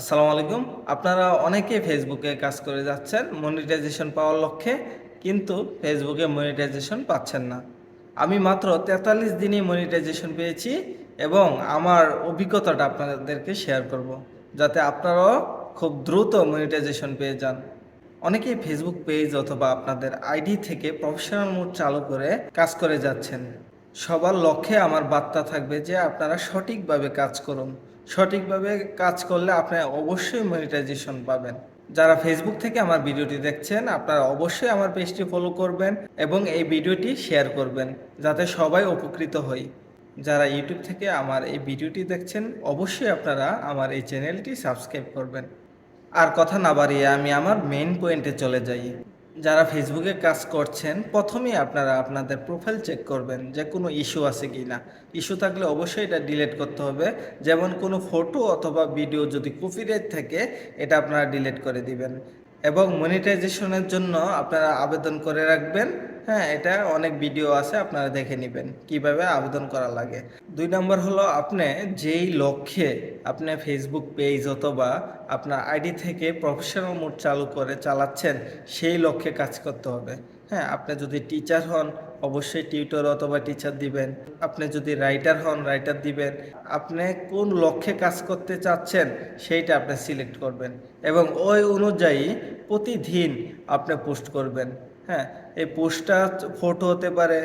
আসসালামু আলাইকুম। আপনারা অনেকে ফেসবুকে কাজ করে যাচ্ছেন মনিটাইজেশন পাওয়ার লক্ষ্যে, কিন্তু ফেসবুকে মনিটাইজেশন পাচ্ছেন না। আমি মাত্র তেতাল্লিশ দিনই মনিটাইজেশন পেয়েছি এবং আমার অভিজ্ঞতাটা আপনাদেরকে শেয়ার করব, যাতে আপনারাও খুব দ্রুত মনিটাইজেশন পেয়ে যান। অনেকেই ফেসবুক পেজ অথবা আপনাদের আইডি থেকে প্রফেশনাল মোড চালু করে কাজ করে যাচ্ছেন। সবার লক্ষ্যে আমার বার্তা থাকবে যে আপনারা সঠিকভাবে কাজ করুন। সঠিকভাবে কাজ করলে আপনারা অবশ্যই মনিটাইজেশন পাবেন। যারা ফেসবুক থেকে আমার ভিডিওটি দেখছেন, আপনারা অবশ্যই আমার পেজটি ফলো করবেন এবং এই ভিডিওটি শেয়ার করবেন, যাতে সবাই উপকৃত হই। যারা ইউটিউব থেকে আমার এই ভিডিওটি দেখছেন, অবশ্যই আপনারা আমার এই চ্যানেলটি সাবস্ক্রাইব করবেন। আর কথা না বাড়িয়ে আমি আমার মেইন পয়েন্টে চলে যাই। যারা ফেসবুকে কাজ করছেন, প্রথমেই আপনারা আপনাদের প্রোফাইল চেক করবেন যে কোনো ইস্যু আছে কি না ইস্যু থাকলে অবশ্যই এটা ডিলেট করতে হবে। যেমন কোনো ফটো অথবা ভিডিও যদি কপিরাইট থাকে, এটা আপনারা ডিলেট করে দিবেন। এবং মনিটাইজেশনের জন্য আপনারা আবেদন করে রাখবেন। হ্যাঁ এটা অনেক ভিডিও আছে, আপনারা দেখে নেবেন কীভাবে আবেদন করা লাগে। দুই নম্বর হলো আপনি যেই লক্ষ্যে আপনি ফেসবুক পেজ অথবা আপনার আইডি থেকে প্রফেশনাল মোড চালু করে চালাচ্ছেন, সেই লক্ষ্যে কাজ করতে হবে। হ্যাঁ আপনি যদি টিচার হন, অবশ্যই টিউটর অথবা টিচার দিবেন। আপনি যদি রাইটার হন রাইটার দিবেন। আপনি কোন লক্ষ্যে কাজ করতে চাচ্ছেন, সেইটা আপনি সিলেক্ট করবেন এবং ওই অনুযায়ী প্রতিদিন আপনি পোস্ট করবেন। হ্যাঁ এই পোস্টটা ফটো হতে পারে,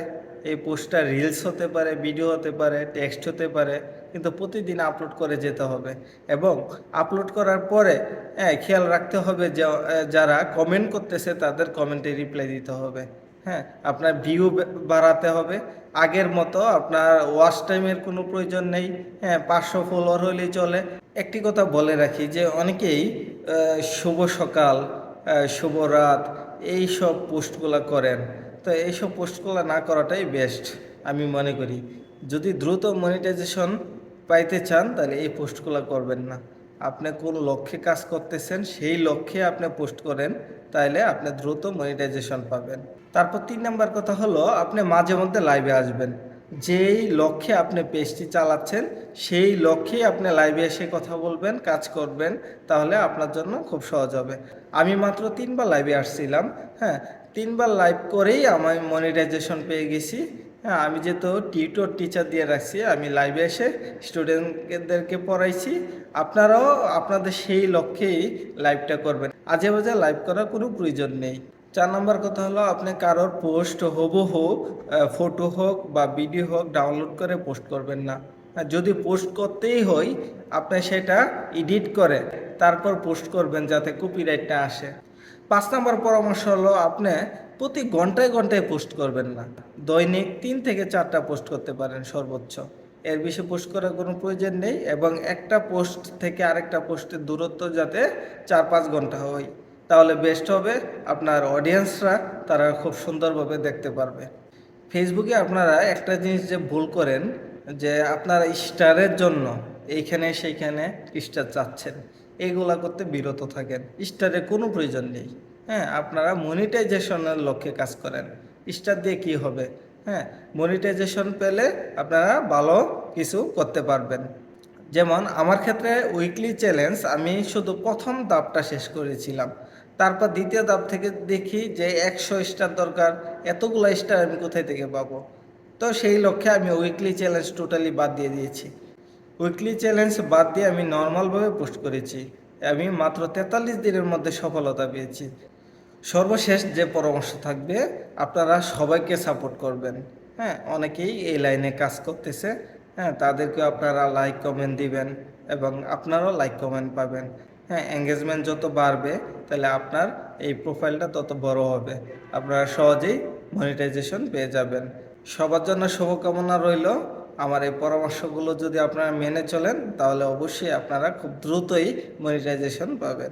এই পোস্টটা রিলস হতে পারে ভিডিও হতে পারে টেক্সট হতে পারে, কিন্তু প্রতিদিন আপলোড করে যেতে হবে। এবং আপলোড করার পরে হ্যাঁ খেয়াল রাখতে হবে যারা কমেন্ট করতেছে তাদের কমেন্টে রিপ্লাই দিতে হবে। হ্যাঁ আপনার ভিউ বাড়াতে হবে। আগের মতো আপনার ওয়াচ টাইমের কোনো প্রয়োজন নেই। হ্যাঁ পাঁচশো ফলোয়ার হলেই চলে। একটি কথা বলে রাখি যে, অনেকেই শুভ সকাল আহ, শুভ রাত এই সব পোস্টগুলো করেন। তো এইসব পোস্টগুলো না করাটাই বেস্ট আমি মনে করি। যদি দ্রুত মনিটাইজেশন পাইতে চান তাহলে এই পোস্টগুলো করবেন না। আপনি কোন লক্ষ্যে কাজ করতেছেন সেই লক্ষ্যে আপনি পোস্ট করেন তাহলে আপনি দ্রুত মনিটাইজেশন পাবেন। তারপর তিন নাম্বার কথা হলো আপনি মাঝে মধ্যে লাইভে আসবেন। যেই লক্ষ্যে আপনি পেজটি চালাচ্ছেন, সেই লক্ষ্যে আপনি লাইভে এসে কথা বলবেন, কাজ করবেন, তাহলে আপনার জন্য খুব সহজ হবে। আমি মাত্র তিনবার লাইভে আসছিলাম হ্যাঁ তিনবার লাইভ করেই আমি মনিটাইজেশন পেয়ে গেছি। হ্যাঁ আমি যেহেতু টিউটর টিচার দিয়ে রাখছি, আমি লাইভে এসে স্টুডেন্টদেরকে পড়াইছি, আপনারাও আপনাদের সেই লক্ষ্যেই লাইভটা করবেন। আজে বাজে লাইভ করার কোনো প্রয়োজন নেই। চার নম্বর কথা হলো, আপনি কারোর পোস্ট হবহু ফটো হোক বা ভিডিও হোক ডাউনলোড করে পোস্ট করবেন না। যদি পোস্ট করতেই হয় আপনি সেটা এডিট করে তারপর পোস্ট করবেন যাতে কপিরাইটটা আসে। পাঁচ নম্বর পরামর্শ হলো, আপনি প্রতি ঘন্টায় ঘন্টায় পোস্ট করবেন না। দৈনিক তিন থেকে চারটা পোস্ট করতে পারেন সর্বোচ্চ। এর বেশি পোস্ট করার কোনো প্রয়োজন নেই এবং একটা পোস্ট থেকে আরেকটা পোস্টের দূরত্ব যাতে চার পাঁচ ঘণ্টা হয়। তাহলে বেস্ট হবে আপনার অডিয়েন্সরা তারা খুব সুন্দরভাবে দেখতে পারবে। ফেসবুকে আপনারা একটা জিনিস যে ভুল করেন, যে আপনারা স্টারের জন্য এইখানে সেইখানে স্টার চাচ্ছেন এইগুলা করতে বিরত থাকেন। স্টারের কোনো প্রয়োজন নেই। হ্যাঁ আপনারা মনিটাইজেশনের লক্ষ্যে কাজ করেন। স্টার দিয়ে কি হবে? হ্যাঁ মনিটাইজেশন পেলে আপনারা ভালো কিছু করতে পারবেন। যেমন আমার ক্ষেত্রে উইকলি চ্যালেঞ্জ আমি শুধু প্রথম ধাপটা শেষ করেছিলাম। তারপর দ্বিতীয় ধাপ থেকে দেখি যে একশো স্টার দরকার, এতগুলো স্টার আমি কোথায় থেকে পাবো? তো সেই লক্ষ্যে আমি উইকলি চ্যালেঞ্জ টোটালি বাদ দিয়ে দিয়েছি। উইকলি চ্যালেঞ্জ বাদ দিয়ে আমি নর্মালভাবে পোস্ট করেছি। আমি মাত্র তেতাল্লিশ দিনের মধ্যে সফলতা পেয়েছি। সর্বশেষ যে পরামর্শ থাকবে, আপনারা সবাইকে সাপোর্ট করবেন। হ্যাঁ অনেকেই এই লাইনে কাজ করতেছে। হ্যাঁ তাদেরকে আপনারা লাইক কমেন্ট দিবেন এবং আপনারাও লাইক কমেন্ট পাবেন। হ্যাঁ এঙ্গেজমেন্ট যত বাড়বে, তাহলে আপনার এই প্রোফাইলটা তত বড় হবে। আপনারা সহজেই মনিটাইজেশন পেয়ে যাবেন। সবার জন্য শুভকামনা রইল। আমার এই পরামর্শগুলো যদি আপনারা মেনে চলেন, তাহলে অবশ্যই আপনারা খুব দ্রুতই মনিটাইজেশন পাবেন।